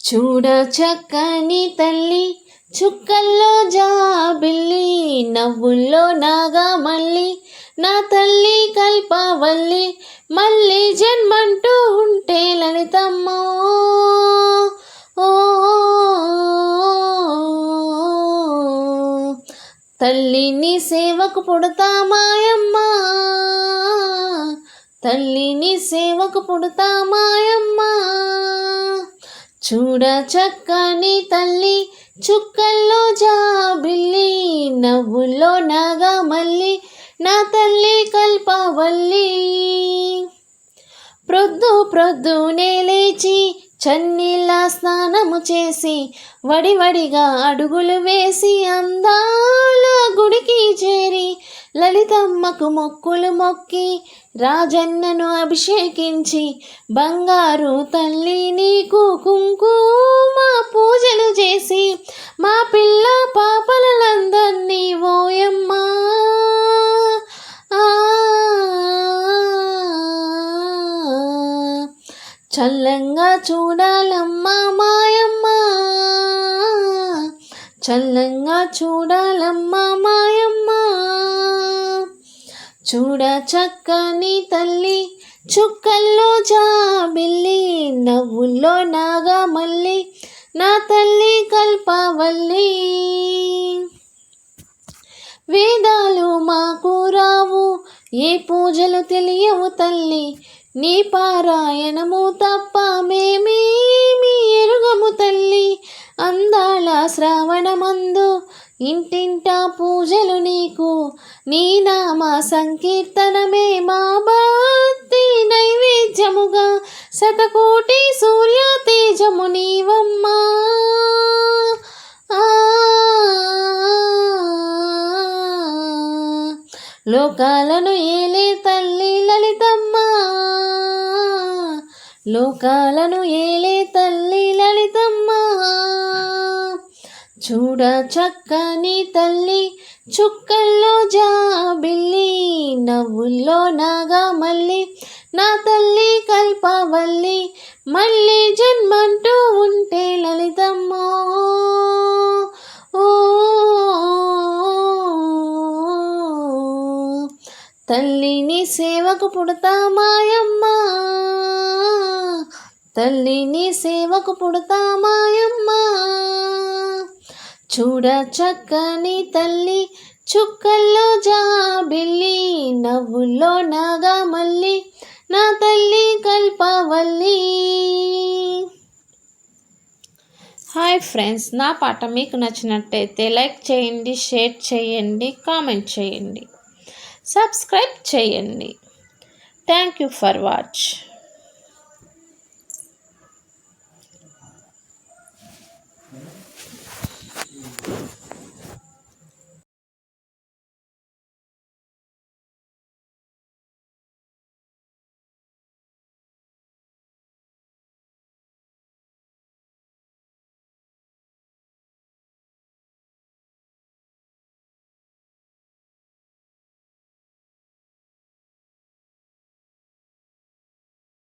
చూడ చక్కని తల్లి చుక్కల్లో జాబిల్లి నవ్వుల్లో మళ్ళీ నా తల్లి కల్పవల్లి మళ్ళీ జన్మంటూ ఉంటే లలితమ్మో. ఓ తల్లిని సేవకు పుడతా మాయమ్మ. తల్లిని సేవకు పుడతా మాయమ్మ. చూడ చక్కని తల్లి చుక్కల్లో జాబిల్లి నవ్వుల్లో నాగమల్లి నా తల్లి కల్పవల్లి. ప్రొద్దు ప్రొద్దునే లేచి చన్నీళ్ళ స్నానము చేసి వడివడిగా అడుగులు వేసి అందాల గుడికి చేరి లలితమ్మకు మొక్కులు మొక్కి రాజన్నను అభిషేకించి బంగారు తల్లి నీకు కుంకుమ పూజలు చేసి మా పిల్ల పాపలందరినీ ఓయమ్మా. ఆ, చల్లంగా చూడాలమ్మా మాయమ్మ. చల్లంగా చూడాలమ్మా మాయమ్మ. చూడ చక్కని తల్లి చుక్కల్లో జాబిల్లి నవ్వుల్లో నాగమల్లి నా తల్లి కల్పవల్లి. వేదాలు మాకు రావు ఏ పూజలు తెలియవు తల్లి. నీ పారాయణము తప్ప మేమేమి ఎరుగము తల్లి. అందాల శ్రావణమందు ఇంటింటా పూజలు నీ నామ సంకీర్తనమే మా భక్తి నైవేద్యముగా. శతకోటి సూర్య తేజము నీవమ్మా. ఆ. లోకాలను ఏలే తల్లి లలితమ్మ. లోకాలను ఏలే తల్లి లలితమ్మ. చూడ చక్కని తల్లి చుక్కల్లో జాబిల్లి నవ్వుల్లో మళ్ళీ నా తల్లి కల్పవల్లి మళ్ళీ జన్మంటూ ఉంటే లలితమ్మ. ఓ తల్లిని సేవకు పుడతా మాయమ్మ తల్లిని సేవకు పుడతా మాయమ్మ చూడ చక్కని తల్లి చుక్కల్లో జాబిల్లి నవ్వుల్లో నాగమల్లి నా తల్లి కల్పవల్లి. హాయ్ ఫ్రెండ్స్ నా పాట మీకు నచ్చినట్టయితే లైక్ చేయండి షేర్ చేయండి కామెంట్ చేయండి. సబ్స్క్రైబ్ చేయండి. Thank you for watch.